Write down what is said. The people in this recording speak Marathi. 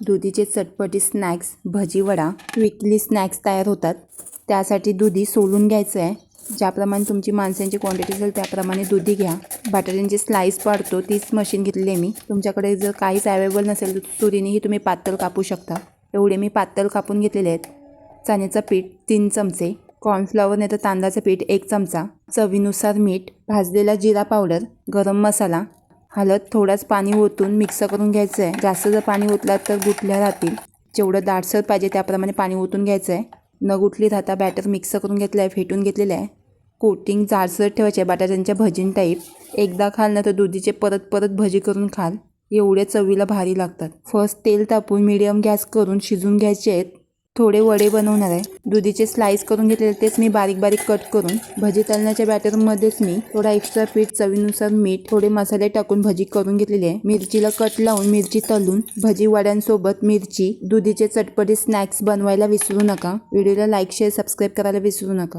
दुधीचे चटपटी स्नॅक्स भजी वडा क्विकली स्नॅक्स तयार होतात. त्यासाठी दुधी सोलून घ्यायचं आहे. ज्याप्रमाणे तुमची माणसांची क्वांटिटी असेल त्याप्रमाणे दुधी घ्या. बटाट्यांची स्लाईस पाडतो तीच मशीन घेतलेली आहे मी. तुमच्याकडे जर काहीच अवेलेबल नसेल तुरीनेही तुम्ही पातळ कापू शकता. एवढे मी पातळ कापून घेतलेले आहेत. चण्याचं पीठ तीन चमचे कॉर्नफ्लॉवर नाही तर तांदळाचं पीठ एक चमचा चवीनुसार मीठ भाजलेला जिरा पावडर गरम मसाला हळद थोडाच पाणी ओतून मिक्स करून घ्यायचं आहे जास्त जर पाणी ओतला तर गुठल्या राहतील. जेवढं दाटसर पाहिजे त्याप्रमाणे पाणी ओतून घ्यायचं आहे न गुठली राहता बॅटर मिक्स करून घेतलं आहे फेटून घेतलेलं आहे. कोटिंग जाडसर ठेवायचे आहे बटाट्यांच्या भजीन टाईप एकदा खाल ना तर दुधीचे परत परत भजी करून खाल. एवढे चवीला भारी लागतात. फर्स्ट तेल तापून मिडियम गॅस करून शिजून घ्यायचे आहेत. थोडे वडे बनवणार आहे. दुधीचे स्लाईस करून घेतलेले तेच मी बारीक बारीक कट करून भजी तळण्याच्या बॅटरमध्येच मी थोडा एक्स्ट्रा पीठ चवीनुसार मीठ थोडे मसाले टाकून भजी करून घेतलेली आहे. मिरचीला कट लावून मिरची तळून भजी वड्यांसोबत मिरची दुधीचे चटपटी स्नॅक्स बनवायला विसरू नका. व्हिडिओला लाईक शेअर सबस्क्राईब करायला विसरू नका.